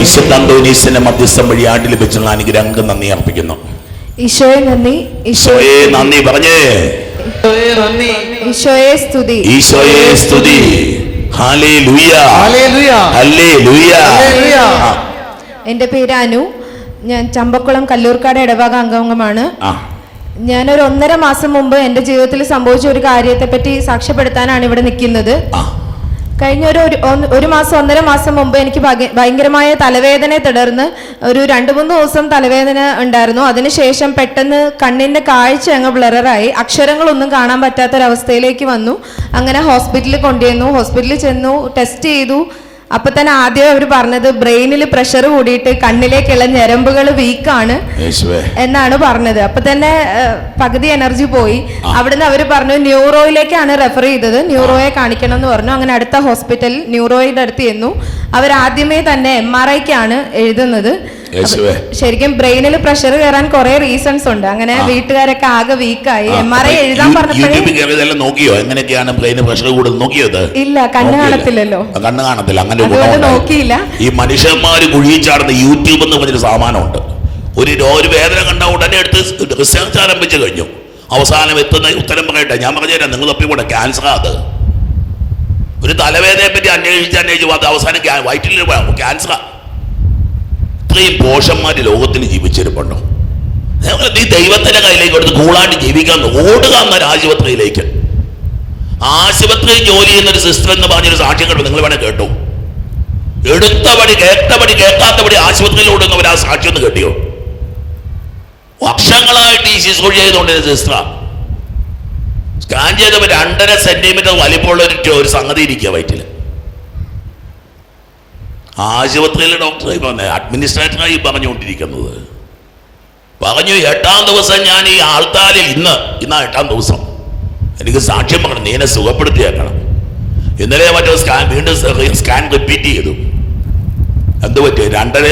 വിശുദ്ധ അന്തോനീസിന്റെ മധ്യസ്ഥം വഴി ആണ്ടിൽ വെച്ചുള്ള അനുഗ്രഹങ്ങൾക്ക് നന്ദി അർപ്പിക്കുന്നു. ഈശോയെ നന്ദി. ഈശോയെ നന്ദി പറഞ്ഞേ. ഈശോയെ സ്തുതി. ഈശോയെ സ്തുതി. എന്റെ പേര് അനു. ഞാൻ ചമ്പക്കുളം കല്ലൂർക്കാട് ഇടവക അംഗമാണ് ഞാൻ ഒരു ഒന്നര മാസം മുമ്പ് എന്റെ ജീവിതത്തിൽ സംഭവിച്ച ഒരു കാര്യത്തെ പറ്റി സാക്ഷ്യപ്പെടുത്താനാണ് ഇവിടെ നിൽക്കുന്നത്. കഴിഞ്ഞ ഒരു ഒരു- മാസം ഒന്നര മാസം മുമ്പ് എനിക്ക് ഭയങ്കരമായ തലവേദനയെ തുടർന്ന് ഒരു രണ്ട് മൂന്ന് ദിവസം തലവേദന ഉണ്ടായിരുന്നു. അതിനുശേഷം പെട്ടെന്ന് കണ്ണിന്റെ കാഴ്ച അങ്ങ് ബ്ലററായി അക്ഷരങ്ങളൊന്നും കാണാൻ പറ്റാത്തൊരവസ്ഥയിലേക്ക് വന്നു. അങ്ങനെ ഹോസ്പിറ്റലിൽ കൊണ്ടുവന്നു ഹോസ്പിറ്റലിൽ ചെന്നു ടെസ്റ്റ് ചെയ്തു. അപ്പൊ തന്നെ ആദ്യം അവർ പറഞ്ഞത് ബ്രെയിനിൽ പ്രഷർ കൂടിയിട്ട് കണ്ണിലേക്കുള്ള ഞരമ്പുകൾ വീക്കാണ് എന്നാണ് പറഞ്ഞത്. അപ്പൊ തന്നെ പകുതി എനർജി പോയി. അവിടുന്ന് അവർ പറഞ്ഞു ന്യൂറോയിലേക്കാണ് റെഫർ ചെയ്തത്. ന്യൂറോയെ കാണിക്കണം എന്ന് പറഞ്ഞു. അങ്ങനെ അടുത്ത ഹോസ്പിറ്റലിൽ ന്യൂറോയുടെ അടുത്ത് ചെന്നു. അവർ ആദ്യമേ തന്നെ എം ആർ ഐക്കാണ് എഴുതുന്നത്. ശരിക്കും ബ്രെയിനിൽ പ്രഷർ കയറാൻ കുറെ റീസൺസ് ഉണ്ട്. അങ്ങനെ വീട്ടുകാരൊക്കെ ആകെ വീക്കായി എം ആർ ഐ എഴുതാൻ പറഞ്ഞപ്പോഴേ നോക്കിയോ? എങ്ങനെയൊക്കെയാണ് ബ്രെയിന് പ്രഷർ കൂടുതൽ? ഇല്ല കണ്ണ്. കാണത്തില്ലല്ലോ. കണ്ണു കാണത്തില്ല. അങ്ങനെ നോക്കിയില്ല. ഈ മനുഷ്യന്മാര് കുഴിച്ചാടുന്ന യൂട്യൂബ് എന്ന് പറഞ്ഞൊരു സാമാനമുണ്ട്. ഒരു ഒരു വേദന കണ്ട ഉടനെ എടുത്ത് റിസർച്ച് ആരംഭിച്ചു കഴിഞ്ഞു. അവസാനം എത്തുന്ന ഉത്തരം പറയട്ടെ. ഞാൻ പറഞ്ഞുതരാം നിങ്ങൾ തപ്പിക്കൂടെ ക്യാൻസർ അത്. ഒരു തലവേദനയെ പറ്റി അന്വേഷിച്ച് അന്വേഷിച്ച് അത് അവസാനം വയറ്റിൽ ക്യാൻസർ ഇത്രയും പോഷന്മാര് ലോകത്തിൽ ജീവിച്ചിരിപ്പുണ്ടോ? ഈ ദൈവത്തിന്റെ കയ്യിലേക്ക് എടുത്ത് കൂളാണ്ട് ജീവിക്കാൻ ഓടുക എന്നൊരു ആശുപത്രിയിലേക്ക്. ആശുപത്രിയിൽ ജോലി ചെയ്യുന്ന ഒരു സിസ്റ്റർ എന്ന് പറഞ്ഞൊരു സാക്ഷ്യം കണ്ടു നിങ്ങൾ വേണേ കേട്ടു. എടുത്തപടി കേട്ടപടി കേൾക്കാത്തപടി ആശുപത്രിയിൽ ഓടുന്നവർ ആ സാക്ഷ്യം ഒന്ന് കേട്ടിയോ? വർഷങ്ങളായിട്ട് ഈ ശുശ്രൂഷ ചെയ്തുകൊണ്ടിരുന്ന സിസ്റ്റർ സ്കാൻ ചെയ്തപ്പോൾ രണ്ടര സെന്റിമീറ്റർ വലിപ്പമുള്ള ഒരു സംഗതി ഇരിക്കുക വയറ്റിൽ ആശുപത്രിയിലെ ഡോക്ടറായി പറഞ്ഞ അഡ്മിനിസ്ട്രേറ്ററായി പറഞ്ഞുകൊണ്ടിരിക്കുന്നത്. പറഞ്ഞു എട്ടാം ദിവസം ഞാൻ ഈ ആൾത്താലിൽ ഇന്ന് ഇന്നാ എട്ടാം ദിവസം. എനിക്ക് സാക്ഷ്യം പറഞ്ഞു നീ എന്നെ സുഖപ്പെടുത്തിയേക്കണം. ഇന്നലെ മറ്റോ സ്കാൻ വീണ്ടും സ്കാൻ റിപ്പീറ്റ് ചെയ്തു. എന്ത് പറ്റി? രണ്ടര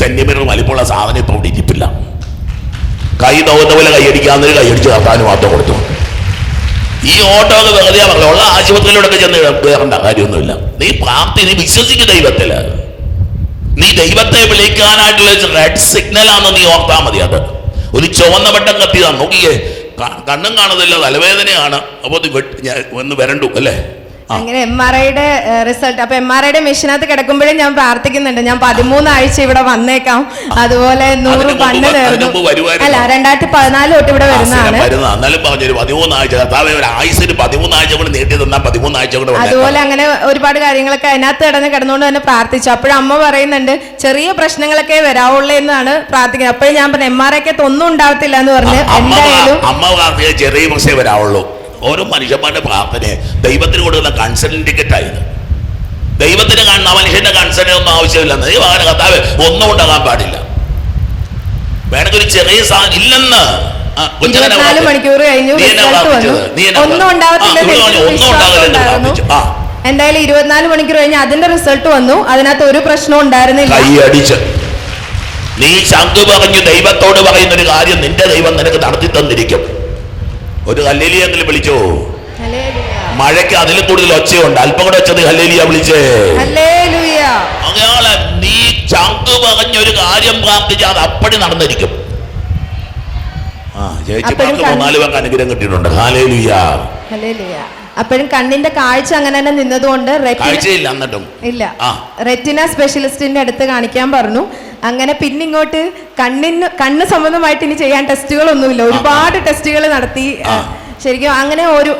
സെന്റിമീറ്റർ വലിപ്പമുള്ള സാധനം ഇപ്പൊ അവിടെ ഇരിപ്പില്ല. കൈ തോന്നുന്ന പോലെ കൈയടിക്കാന്നൊരു കൈയടിച്ച് കത്താനും മാത്രം കൊടുത്തു. ഈ ഓട്ടോ ഒക്കെ വെറുതെ പറഞ്ഞു ഉള്ള ആശുപത്രിയിലൂടെ ചെന്ന് കയറേണ്ട കാര്യമൊന്നുമില്ല. നീ പ്രാപ്തി നീ വിശ്വസിക്കും ദൈവത്തിൽ നീ ദൈവത്തെ വിളിക്കാനായിട്ടുള്ള റെഡ് സിഗ്നലാണെന്ന് നീ ഓർത്താൽ മതി അത്. ഒരു ചുവന്ന വട്ടം കത്തിയതാണ് നോക്കിയേ കണ്ണും കാണുന്നില്ല തലവേദനയാണ്. അപ്പോൾ ഒന്ന് വരണ്ടു അല്ലേ? അങ്ങനെ എം ആർ ഐയുടെ റിസൾട്ട്. അപ്പൊ എം ആർ ഐയുടെ മെഷീനകത്ത് കിടക്കുമ്പോഴേ ഞാൻ പ്രാർത്ഥിക്കുന്നുണ്ട്. ഞാൻ പതിമൂന്നാഴ്ച ഇവിടെ വന്നേക്കാം. അതുപോലെ നൂറ് നേർന്നു. അല്ല രണ്ടായിരത്തി പതിനാല് തൊട്ട് ഇവിടെ വരുന്നതാണ്. സ്ഥിരം വരുന്നതാ. എന്നാലും പറഞ്ഞൊരു പതിമൂന്നാഴ്ച. കർത്താവെ ഒരു ആയുസിന് പതിമൂന്നാഴ്ച കൂടെ നീട്ടി തന്നാൽ പതിമൂന്നാഴ്ച കൂടെ വന്നേക്കാം. അതുപോലെ അങ്ങനെ ഒരുപാട് കാര്യങ്ങളൊക്കെ അതിനകത്ത് കിടന്ന് കിടന്നുകൊണ്ട് തന്നെ പ്രാർത്ഥിച്ചു. അപ്പോഴും അമ്മ പറയുന്നുണ്ട് ചെറിയ പ്രശ്നങ്ങളൊക്കെ വരാവുള്ളൂ എന്നാണ് പ്രാർത്ഥിക്കുന്നത്. അപ്പോഴും ഞാൻ പറഞ്ഞു എം ആർ ഐക്കകത്ത് ഒന്നും ഉണ്ടാവത്തില്ല എന്ന് പറഞ്ഞ് എന്തായാലും അമ്മ ചെറിയ പ്രശ്നമേ വരാവുള്ളൂ. ഓരോ മനുഷ്യന്മാരുടെ പ്രാർത്ഥനയെ ദൈവത്തിന് കൊടുക്കുന്ന കൺസൾട്ട് ടിക്കറ്റായത് ദൈവത്തിന് കാണുന്ന മനുഷ്യന്റെ കൺസൾട്ട് ഒന്നും ആവശ്യമില്ല. നീ വാഹന കർത്താവ് ഒന്നും ഉണ്ടാകാൻ പാടില്ല. വേണമെങ്കിൽ ഒരു ചെറിയ സാധനം ഇല്ലെന്ന്. എന്തായാലും ഇരുപത്തിനാല് മണിക്കൂർ കഴിഞ്ഞ് അതിന്റെ റിസൾട്ട് വന്നു. അതിനകത്ത് ഒരു പ്രശ്നവും ഉണ്ടായിരുന്നില്ല. കൈയടിച്ച് നീ ശംഖ് പറഞ്ഞു ദൈവത്തോട് പറയുന്ന ഒരു കാര്യം നിന്റെ ദൈവം നിനക്ക് നടത്തി തന്നിരിക്കും. ഒരു ഹല്ലേലിയെങ്കിലും വിളിച്ചോ. മഴയ്ക്ക് അതിൽ കൂടുതൽ ഒച്ചയുണ്ട് അല്പം കൂടെ ഒച്ചത് ഹല്ലേലിയ വിളിച്ചേ. അയാളെ നീ ശംഖ് പറഞ്ഞൊരു കാര്യം പ്രാർത്ഥിച്ചാൽ അത് അപ്പടി നടന്നിരിക്കും ആ ചേച്ചി മൂന്നാൽ പേർക്ക് അനുഗ്രഹം കിട്ടിയിട്ടുണ്ട് ഹാലേലുയ ഹല്ലേലൂയ. അപ്പോഴും കണ്ണിന്റെ കാഴ്ച അങ്ങനെ തന്നെ നിന്നതുകൊണ്ട് റെറ്റിന കാഴ്ചയില്ല എന്നിട്ടും. ഇല്ല. റെറ്റിന സ്പെഷ്യലിസ്റ്റിന്റെ അടുത്ത് കാണിക്കാൻ പറഞ്ഞു. അങ്ങനെ പിന്നെ ഇങ്ങോട്ട് കണ്ണിന് കണ്ണ് സംബന്ധമായിട്ട് ഇനി ചെയ്യാൻ ടെസ്റ്റുകളൊന്നുമില്ല. ഒരുപാട് ടെസ്റ്റുകൾ നടത്തി. ശരിക്കും അങ്ങനെ ഒരു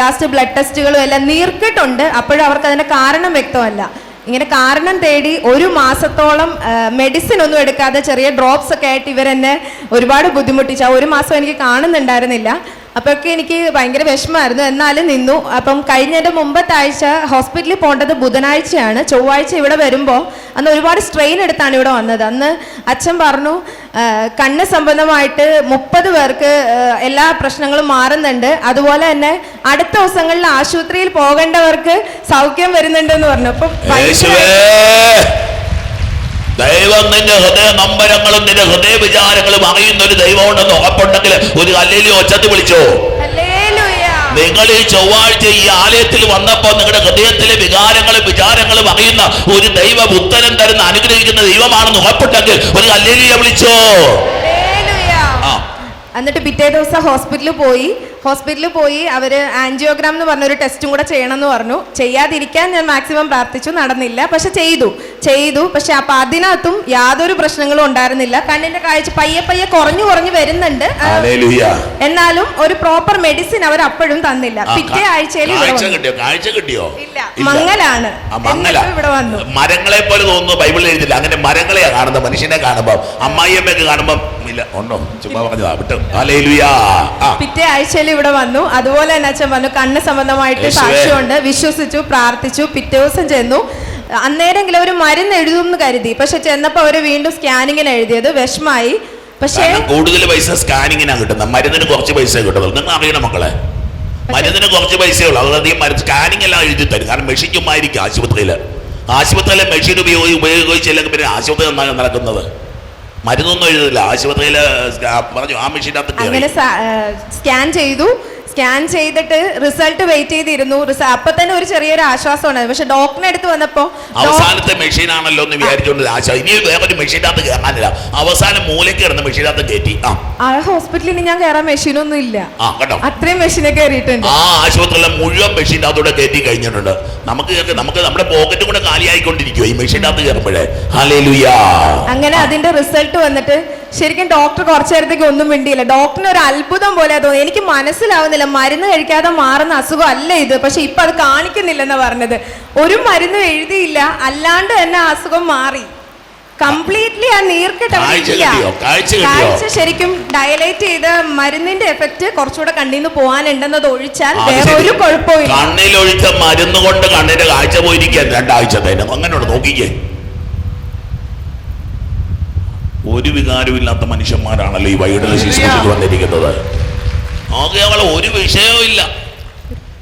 ലാസ്റ്റ് ബ്ലഡ് ടെസ്റ്റുകളും എല്ലാം നീർക്കിട്ടുണ്ട്. അപ്പോഴും അവർക്ക് അതിന്റെ കാരണം വ്യക്തമല്ല. ഇങ്ങനെ കാരണം തേടി ഒരു മാസത്തോളം മെഡിസിൻ ഒന്നും എടുക്കാതെ ചെറിയ ഡ്രോപ്സ് ഒക്കെ ആയിട്ട് ഇവരെന്നെ ഒരുപാട് ബുദ്ധിമുട്ടിച്ചു. ആ ഒരു മാസം എനിക്ക് കാണുന്നുണ്ടായിരുന്നില്ല. അപ്പോഴൊക്കെ എനിക്ക് ഭയങ്കര വിഷമമായിരുന്നു. എന്നാലും നിന്നു. അപ്പം കഴിഞ്ഞതിന്റെ മുമ്പത്തെ ആഴ്ച ഹോസ്പിറ്റലിൽ പോകേണ്ടത് ബുധനാഴ്ചയാണ്. ചൊവ്വാഴ്ച ഇവിടെ വരുമ്പോൾ അന്ന് ഒരുപാട് സ്ട്രെയിൻ എടുത്താണ് ഇവിടെ വന്നത്. അന്ന് അച്ഛൻ പറഞ്ഞു കണ്ണ് സംബന്ധമായിട്ട് മുപ്പത് പേർക്ക് എല്ലാ പ്രശ്നങ്ങളും മാറുന്നുണ്ട്. അതുപോലെ തന്നെ അടുത്ത ദിവസങ്ങളിൽ ആശുപത്രിയിൽ പോകേണ്ടവർക്ക് സൗഖ്യം വരുന്നുണ്ട് എന്ന് പറഞ്ഞു. അപ്പം ദൈവം നിന്റെ ഹൃദയ നമ്പരങ്ങളും നിന്റെ ഹൃദയ വിചാരങ്ങളും അറിയുന്ന ഒരു ദൈവം ഉണ്ടെന്ന് ഉറപ്പുണ്ടെങ്കിൽ ഒരു കല്ലേലി ഒച്ചത്ത് വിളിച്ചോ. നിങ്ങൾ ഈ ചൊവ്വാഴ്ച ഈ ആലയത്തിൽ വന്നപ്പോൾ നിങ്ങളുടെ ഹൃദയത്തിലെ വികാരങ്ങളും വിചാരങ്ങളും അറിയുന്ന ഒരു ദൈവം ഉത്തരം തരുന്ന അനുഗ്രഹിക്കുന്ന ദൈവമാണെന്ന് ഉറപ്പുണ്ടെങ്കിൽ ഒരു അല്ലേലിയ വിളിച്ചോ. എന്നിട്ട് പിറ്റേ ദിവസം ഹോസ്പിറ്റലിൽ പോയി ഹോസ്പിറ്റലിൽ പോയി അവർ ആൻജിയോഗ്രാം എന്ന് പറഞ്ഞൊരു ടെസ്റ്റും കൂടെ ചെയ്യണം എന്ന് പറഞ്ഞു. ചെയ്യാതിരിക്കാൻ ഞാൻ മാക്സിമം പ്രാർത്ഥിച്ചു നടന്നില്ല. പക്ഷെ ചെയ്തു ചെയ്തു. പക്ഷെ അപ്പൊ അതിനകത്തും യാതൊരു പ്രശ്നങ്ങളും ഉണ്ടായിരുന്നില്ല. കണ്ണിന്റെ കാഴ്ച പയ്യെ പയ്യെ കുറഞ്ഞു കുറഞ്ഞു വരുന്നുണ്ട്. എന്നാലും ഒരു പ്രോപ്പർ മെഡിസിൻ അവർ അപ്പോഴും തന്നില്ല. പിറ്റേ ആഴ്ചയിൽ കാഴ്ച കിട്ടിയോ? ഇല്ല, മങ്ങലാണ്. ഇവിടെ വന്നു. മരങ്ങളെ പോലെ തോന്നുന്നു ബൈബിളിൽ എഴുതില്ല അങ്ങനെ മരങ്ങളെയാ കാണുന്നത് മനുഷ്യനെ കാണുമ്പോ. അമ്മായിയമ്മയൊക്കെ കാണുമ്പോ ഇല്ല ഉണ്ടോ? ചുമ്മാ പറഞ്ഞതാ വിട്ടു. പിറ്റേ ആഴ്ചയിൽ ഇവിടെ വന്നു. അതുപോലെ തന്നെ അച്ഛൻ പറഞ്ഞു കണ്ണ് സംബന്ധമായിട്ട്. സാക്ഷ്യമുണ്ട്. വിശ്വസിച്ചു പ്രാർത്ഥിച്ചു പിറ്റേ ദിവസം ചെന്നു. അന്നേരെങ്കിലും ഒരു മരുന്ന് എഴുതുമെന്ന് കരുതി. പക്ഷെ ചെന്നപ്പോ അവർ വീണ്ടും സ്കാനിങ്ങിന് എഴുതിയത്. വിഷമായി. പക്ഷേ കൂടുതൽ പൈസ സ്കാനിങ്ങിനാണ് കിട്ടുന്നത്. മരുന്നിന് കുറച്ച് പൈസ കിട്ടുന്നത് നിങ്ങൾ അറിയണം മക്കളെ. മരുന്നിന് കുറച്ച് പൈസയേ ഉള്ളൂ. അതധികം മരുന്ന് സ്കാനിങ് എല്ലാം എഴുതി തരും. കാരണം മെഷീൻ ചുമ്മായിരിക്കും ആശുപത്രിയിൽ ആശുപത്രിയിലെ. മെഷീൻ ഉപയോഗി ഉപയോഗിച്ചില്ലെങ്കിൽ പിന്നെ ആശുപത്രി നന്നായി നടക്കുന്നത്. മരുന്നൊന്നും എഴുതില്ല. ആശുപത്രിയിൽ പറഞ്ഞു ആ മെഷീനകത്ത് അങ്ങനെ സ്കാൻ ചെയ്തു. സ്കാൻ ചെയ്തിട്ട് റിസൾട്ട് വെയിറ്റ് ചെയ്തിരുന്നു. അപ്പൊ തന്നെ ഒരു ചെറിയൊരു ആശ്വാസം പക്ഷെ ഡോക്ടറിനെ അടുത്ത് വന്നപ്പോ അവസാനത്തെ മെഷീനാണല്ലോ എന്ന് വിചാരിച്ചോണ്ട് ആശ ഇനി വേറൊരു മെഷീനകത്ത് കയറാനില്ല അവസാനം മൂലയ്ക്ക് കിടന്ന മെഷീനകത്ത് കയറ്റി ആ. ഹോസ്പിറ്റലിൽ ഞാൻ കയറാൻ മെഷീനൊന്നും ഇല്ല. അത്രയും മെഷീനെ കയറിയിട്ടുണ്ട് ആ ആശുപത്രിയിലെ മുഴുവൻ മെഷീനകത്തൂടെ കയറ്റി കഴിഞ്ഞിട്ടുണ്ട്. നമുക്ക് നമുക്ക് നമ്മുടെ പോക്കറ്റും കൂടെ കാലിയായിക്കൊണ്ടിരിക്കുവോ ഈ മെഷീനകത്ത് കയറുമ്പോഴേ അങ്ങനെ അതിന്റെ റിസൾട്ട് വന്നിട്ട് ശരിക്കും ഡോക്ടർ കുറച്ചു നേരത്തേക്ക് ഒന്നും മിണ്ടിയില്ല. ഡോക്ടറിന് ഒരു അത്ഭുതം പോലെ തോന്നി എനിക്ക് മനസ്സിലാവുന്നില്ല. മരുന്ന് കഴിക്കാതെ മാറുന്ന അസുഖം അല്ല ഇത്. പക്ഷെ ഇപ്പൊ അത് കാണിക്കുന്നില്ലെന്ന് പറഞ്ഞത്. ഒരു മരുന്നും എഴുതിയില്ല. അല്ലാണ്ട് തന്നെ അസുഖം മാറി. കംപ്ലീറ്റ്ലി ആ നീർക്കെട്ട് കാഴ്ച ശരിക്കും ഡയലൈറ്റ് ചെയ്ത മരുന്നിന്റെ എഫക്റ്റ് കുറച്ചുകൂടെ കണ്ണീന്ന് പോകാനുണ്ടെന്നത് ഒഴിച്ചാൽ വേറെ ഒരു കുഴപ്പമില്ല കണ്ണിലൊഴിച്ച മരുന്ന് കൊണ്ട് കണ്ണിന്റെ കാഴ്ച പോയിരിക്കാൻ രണ്ടാഴ്ച അങ്ങനെയുള്ള നോക്കിക്കേ. ഒരു വികാരമില്ലാത്ത മനുഷ്യന്മാരാണല്ലോ ഈ വൈഡൽ ശിശുക്ക് വന്നിരിക്കുന്നത്. അവൾ ഒരു വിഷയവും ഇല്ല.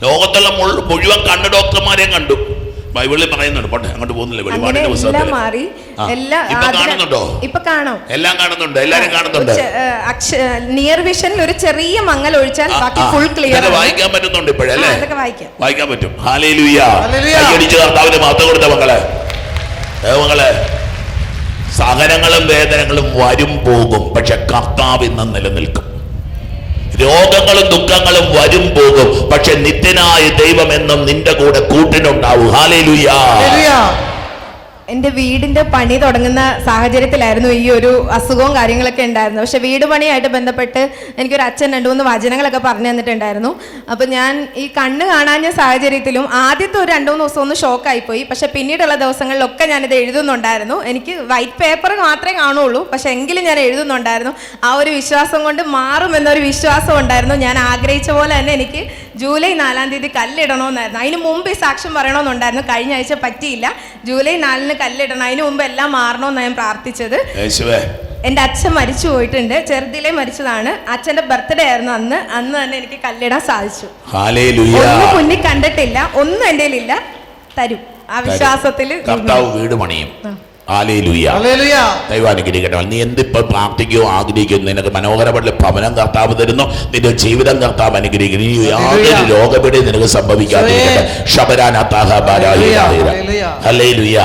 ലോകത്തുള്ള മുഴുവൻ കണ്ണ് ഡോക്ടർമാരെയും കണ്ടു. ബൈബിളിൽ പറയുന്നുണ്ട്. പോട്ടെ അങ്ങോട്ട് പോകുന്നില്ല വെളിപാടിന്റെ കാണുന്നുണ്ടോ? ഇപ്പൊ കാണാം. എല്ലാം കാണുന്നുണ്ട്. എല്ലാരും കാണുന്നുണ്ട്. നിയർ വിഷനിൽ ഒരു ചെറിയ മങ്ങൽ ഒഴിച്ചാൽ ബാക്കി ഫുൾ ക്ലിയർ വായിക്കാൻ പറ്റുന്നുണ്ട് ഇപ്പോഴല്ലേ വായിക്കാൻ പറ്റും. ഹല്ലേലൂയ. കൈയടിച്ച് കർത്താവിന് മാത്രം കൊടുത്ത മക്കളെ. ഏ മക്കളെ? സഹനങ്ങളും വേദനകളും വരും പോകും പക്ഷെ കർത്താവ് ഇന്ന് നിലനിൽക്കും. രോഗങ്ങളും ദുഃഖങ്ങളും വരും പോകും പക്ഷെ നിത്യനായ ദൈവം എന്നും നിന്റെ കൂടെ കൂട്ടിനുണ്ടാവും. ഹാലേ ഹല്ലേലൂയ. എന്റെ വീടിന്റെ പണി തുടങ്ങുന്ന സാഹചര്യത്തിലായിരുന്നു ഈ ഒരു അസുഖവും കാര്യങ്ങളൊക്കെ ഉണ്ടായിരുന്നത്. പക്ഷേ വീട് പണിയായിട്ട് ബന്ധപ്പെട്ട് എനിക്കൊരു അച്ഛൻ രണ്ട് മൂന്ന് വചനങ്ങളൊക്കെ പറഞ്ഞു തന്നിട്ടുണ്ടായിരുന്നു. അപ്പൊ ഞാൻ ഈ കണ്ണ് കാണാഞ്ഞ സാഹചര്യത്തിലും ആദ്യത്തെ ഒരു രണ്ട് മൂന്ന് ദിവസം ഒന്ന് ഷോക്കായി പോയി. പക്ഷെ പിന്നീടുള്ള ദിവസങ്ങളിലൊക്കെ ഞാനിത് എഴുതുന്നുണ്ടായിരുന്നു. എനിക്ക് വൈറ്റ് പേപ്പർ മാത്രമേ കാണുള്ളൂ. പക്ഷേ എങ്കിലും ഞാൻ എഴുതുന്നുണ്ടായിരുന്നു. ആ ഒരു വിശ്വാസം കൊണ്ട് മാറുമെന്നൊരു വിശ്വാസം ഉണ്ടായിരുന്നു. ഞാൻ ആഗ്രഹിച്ച പോലെ തന്നെ എനിക്ക് ജൂലൈ നാലാം തീയതി കല്ലിടണമെന്നായിരുന്നു അതിന് മുമ്പ് ഈ സാക്ഷ്യം പറയണമെന്നുണ്ടായിരുന്നു കഴിഞ്ഞ ആഴ്ച പറ്റിയില്ല. ജൂലൈ നാലിന് കല്ലിടണം. അതിന് മുമ്പ് എല്ലാം മാറണമെന്നാണ് ഞാൻ പ്രാർത്ഥിച്ചത്. എന്റെ അച്ഛൻ മരിച്ചു പോയിട്ടുണ്ട്. ചെറുതിലെ മരിച്ചതാണ്. അച്ഛന്റെ ബർത്ത്ഡേ ആയിരുന്നു അന്ന്. അന്ന് തന്നെ എനിക്ക് കല്ലിടാൻ സാധിച്ചു. ഒന്നും മുന്നിൽ കണ്ടിട്ടില്ല. ഒന്നും എന്റെ ഇല്ല തരും. ആ വിശ്വാസത്തിൽ വീട് പണിയും. നീ എന്തിപ്പോ പ്രാർത്ഥിക്കുകയോ ആഗ്രഹിക്കുന്നു? നിനക്ക് മനോഹരപ്പെട്ട ഭവനം കർത്താവ് തരുന്നു. നിന്റെ ജീവിതം കർത്താവ് അനുഗ്രഹിക്കുന്നു. നീ യാതൊരു രോഗപിടി രോഗപീഠ നിനക്ക് സംഭവിക്കാതിരിക്കട്ടെ. ശബരാനാത്താഹ ഹല്ലേലൂയ.